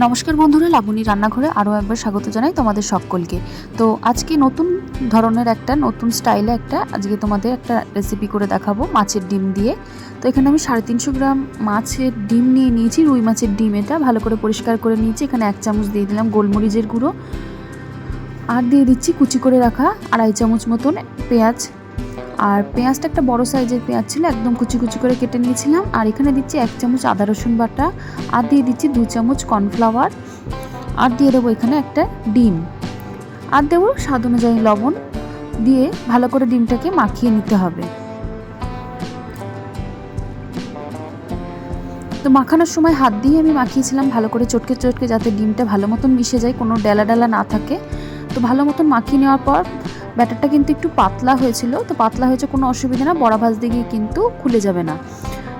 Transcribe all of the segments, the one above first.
নমস্কার বন্ধুরা, লাবণী রান্নাঘরে আরও একবার স্বাগত জানাই তোমাদের সকলকে। তো আজকে নতুন ধরনের একটা, নতুন স্টাইলে একটা, আজকে তোমাদের একটা রেসিপি করে দেখাবো মাছের ডিম দিয়ে। তো এখানে আমি সাড়ে তিনশো গ্রাম মাছের ডিম নিয়ে নিয়েছি, রুই মাছের ডিম এটা। ভালো করে পরিষ্কার করে নিয়েছি, এখানে এক চামচ দিয়ে দিলাম গোলমরিচের গুঁড়ো। আর দিয়ে দিচ্ছি কুচি করে রাখা আড়াই চামচ মতন পেঁয়াজ আর পেঁয়াজটা একটা বড় সাইজের পেঁয়াজ ছিল, একদম কুচি কুচি করে কেটে নিয়েছিলাম। আর এখানে দিচ্ছি এক চামচ আদা রসুন বাটা, আর দিয়ে দিচ্ছি দু চামচ কর্নফ্লাওয়ার, আর দিয়ে দেবো এখানে একটা ডিম। আর দেবো স্বাদ অনুযায়ী লবণ, দিয়ে ভালো করে ডিমটাকে মাখিয়ে নিতে হবে। তো মাখানোর সময় হাত দিয়ে আমি মাখিয়েছিলাম ভালো করে চটকে চটকে যাতে ডিমটা ভালো মতন মিশে যায়, কোনো ডেলা ডেলা না থাকে। তো ভালো মতন মাখিয়ে নেওয়ার পর ব্যাটারটা কিন্তু একটু পাতলা হয়েছিল, তো পাতলা হয়েছে কোনো অসুবিধা না, বড়া ভাজতে গিয়ে কিন্তু খুলে যাবে না।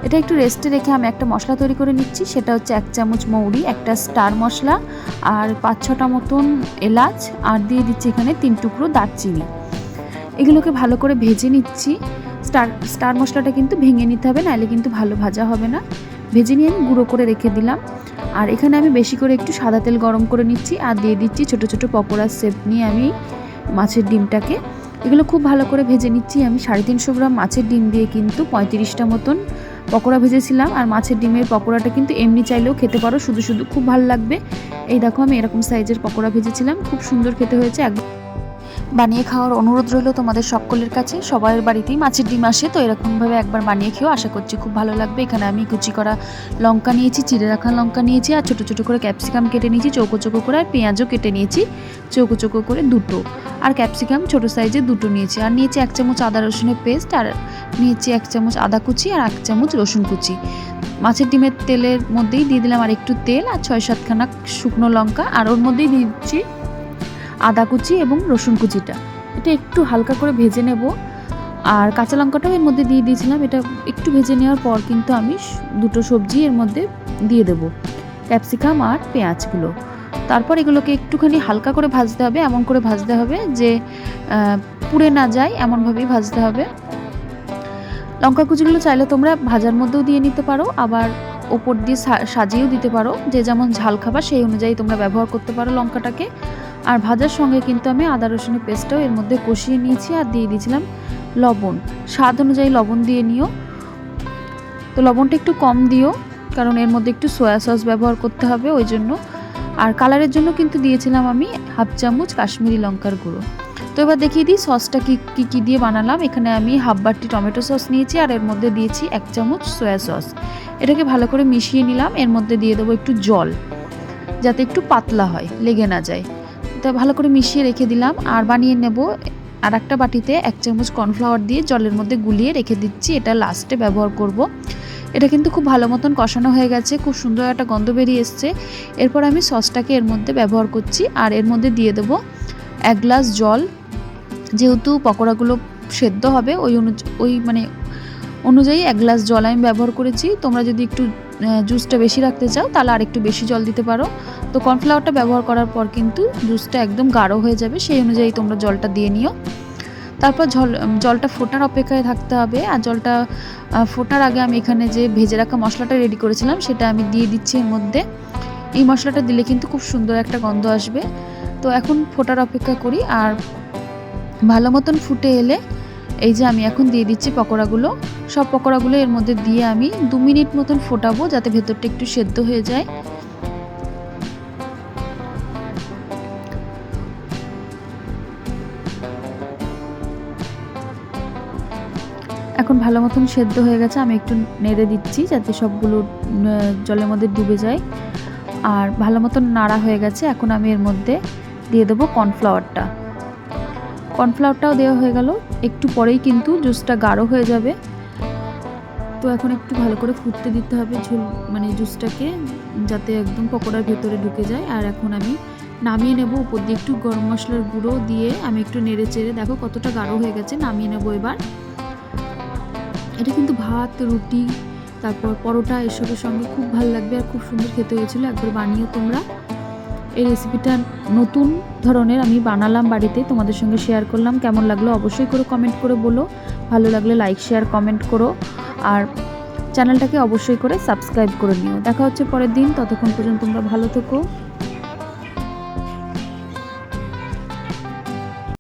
এটা একটু রেস্টে রেখে আমি একটা মশলা তৈরি করে নিচ্ছি, সেটা হচ্ছে এক চামচ মৌরি, একটা স্টার মশলা আর পাঁচ ছটা মতন এলাচ, আর দিয়ে দিচ্ছি এখানে তিন টুকরো দারচিনি। এগুলোকে ভালো করে ভেজে নিচ্ছি। স্টার স্টার মশলাটা কিন্তু ভেঙে নিতে হবে নাহলে কিন্তু ভালো ভাজা হবে না। ভেজে নিয়ে আমি গুঁড়ো করে রেখে দিলাম। আর এখানে আমি বেশি করে একটু সাদা তেল গরম করে নিচ্ছি, আর দিয়ে দিচ্ছি ছোটো ছোটো পকোড়ার সেপ নিয়ে আমি মাছের ডিমটাকে। এগুলো খুব ভালো করে ভেজে নিচ্ছি। আমি সাড়ে তিনশো গ্রাম মাছের ডিম দিয়ে কিন্তু পঁয়ত্রিশটা মতন পকোড়া ভেজেছিলাম। আর মাছের ডিমের পকোড়াটা কিন্তু এমনি চাইলেও খেতে পারো। শুধু শুধু খুব ভালো লাগবে। এই দেখো আমি এরকম সাইজের পকোড়া ভেজেছিলাম। খুব সুন্দর খেতে হয়েছে। একদম বানিয়ে খাওয়ার অনুরোধ রইল তোমাদের সকলের কাছে। সবার বাড়িতেই মাছের ডিম আসে, তো এরকমভাবে একবার বানিয়ে খেয়েও আশা করছি খুব ভালো লাগবে। এখানে আমি কুচি করা লঙ্কা নিয়েছি, চিড়ে রাখা লঙ্কা নিয়েছি, আর ছোটো ছোটো করে ক্যাপসিকাম কেটে নিয়েছি, চৌকো চৌকো করে, আর পেঁয়াজও কেটে নিয়েছি, চৌকো চৌকো করে দুটো। আর ক্যাপসিকাম ছোটো সাইজে দুটো নিয়েছি, আর নিয়েছি এক চামচ আদা রসুনের পেস্ট, আর নিয়েছি এক চামচ আদা কুচি, আর এক চামচ রসুন কুচি। মাছের ডিমের তেলের মধ্যেই দিয়ে দিলাম আর একটু তেল, আর ছয় সাতখানা শুকনো লঙ্কা, আর ওর মধ্যেই দিচ্ছি আদা কুচি এবং রসুন কুচিটা। এটা একটু হালকা করে ভেজে নেব। আর কাঁচা লঙ্কাটাও এর মধ্যে দিয়ে দিয়েছিলাম। এটা একটু ভেজে নেওয়ার পর কিন্তু আমি দুটো সবজি এর মধ্যে দিয়ে দেবো। ক্যাপসিকাম আর পেঁয়াজগুলো। তারপর এগুলোকে একটুখানি হালকা করে ভাজতে হবে, এমন করে ভাজতে হবে যে পুড়ে না যায় এমনভাবেই ভাজতে হবে। লঙ্কা কুচিগুলো চাইলে তোমরা ভাজার মধ্যেও দিয়ে নিতে পারো, আবার ওপর দিয়ে সাজিয়েও দিতে পারো। যে যেমন ঝাল খাবার সেই অনুযায়ী তোমরা ব্যবহার করতে পারো লঙ্কাটাকে। আর ভাজার সঙ্গে কিন্তু আমি আদা রসুনের পেস্টটাও এর মধ্যে কষিয়ে নিয়েছি আর দিয়ে দিয়েছিলাম লবণ। স্বাদ অনুযায়ী লবণ দিয়ে নিও। তো লবণটা একটু কম দিও, কারণ এর মধ্যে একটু সয়া সস ব্যবহার করতে হবে ওই জন্য। আর কালারের জন্য কিন্তু দিয়েছিলাম আমি হাফ চামচ কাশ্মীরি লঙ্কার গুঁড়ো। তো এবার দেখিয়ে দিই সসটা কী কী কী দিয়ে বানালাম। এখানে আমি হাফ বাটি টমেটো সস নিয়েছি আর এর মধ্যে দিয়েছি এক চামচ সয়া সস। এটাকে ভালো করে মিশিয়ে নিলাম। এর মধ্যে দিয়ে দেবো একটু জল, যাতে একটু পাতলা হয়, লেগে না যায়। তো ভালো করে মিশিয়ে রেখে দিলাম আর বানিয়ে নেব আর একটা বাটিতে এক চামচ কর্নফ্লাওয়ার দিয়ে জলের মধ্যে গুলিয়ে রেখে দিচ্ছি। এটা লাস্টে ব্যবহার করব। এটা কিন্তু খুব ভালো মতন কষানো হয়ে গেছে, খুব সুন্দর একটা গন্ধ বেরিয়ে এসছে। এরপর আমি সসটাকে এর মধ্যে ব্যবহার করছি আর এর মধ্যে দিয়ে দেবো এক গ্লাস জল। যেহেতু পকোড়াগুলো সেদ্ধ হবে, ওই অনু, ওই মানে অনুযায়ী এক গ্লাস জল আমি ব্যবহার করেছি। তোমরা যদি একটু জুসটা বেশি রাখতে চাও, তাহলে আর একটু বেশি জল দিতে পারো। তো কর্নফ্লাওয়ারটা ব্যবহার করার পর কিন্তু জুসটা একদম গাঢ় হয়ে যাবে, সেই অনুযায়ী তোমরা জলটা দিয়ে নিও। তারপর জল জলটা ফোটার অপেক্ষায় থাকতে হবে, আর জলটা ফোটার আগে আমি এখানে যে ভেজে রাখা মশলাটা রেডি করেছিলাম, সেটা আমি দিয়ে দিচ্ছি এর মধ্যে। এই মশলাটা দিলে কিন্তু খুব সুন্দর একটা গন্ধ আসবে। তো এখন ফোটার অপেক্ষা করি, আর ভালো মতন ফুটে এলে এই যে আমি এখন দিয়ে দিচ্ছি পকোড়াগুলো। সব পকোড়াগুলো এর মধ্যে দিয়ে আমি দু মিনিট মতন ফোটাবো যাতে ভেতরটা একটু সেদ্ধ হয়ে যায়। এখন ভালো মতন সেদ্ধ হয়ে গেছে, আমি একটু নেড়ে দিচ্ছি যাতে সবগুলো জলের মধ্যে ডুবে যায়। আর ভালো মতন নাড়া হয়ে গেছে, এখন আমি এর মধ্যে দিয়ে দেবো কর্নফ্লাওয়ারটা। কর্নফ্লাওয়ারটাও দেওয়া হয়ে গেল। একটু পরেই কিন্তু জুসটা গাঢ় হয়ে যাবে। তো এখন একটু ভালো করে ফুটতে দিতে হবে ঝোল মানে জুসটাকে, যাতে একদম পকোড়ার ভেতরে ঢুকে যায়। আর এখন আমি নামিয়ে নেব উপর দিয়ে একটু গরম মশলার গুঁড়ো দিয়ে আমি একটু নেড়ে চেড়ে দেখো কতটা গাঢ় হয়ে গেছে, নামিয়ে নেব এবার। এটা কিন্তু ভাত, রুটি, তারপর পরোটা এসবের সঙ্গে খুব ভালো লাগবে আর খুব সুন্দর খেতে হয়েছিল। একবার বানিয়ে তোমরা। এই রেসিপিটা নতুন ধরনের আমি বানালাম বাড়িতে, তোমাদের সঙ্গে শেয়ার করলাম। কেমন লাগল অবশ্যই করে কমেন্ট করে বলো। ভালো লাগলে লাইক শেয়ার কমেন্ট করো। আর চ্যানেলটাকে অবশ্যই করে সাবস্ক্রাইব করে নিও। দেখা হচ্ছে পরের দিন। ততক্ষণ পর্যন্ত তোমরা ভালো থেকো।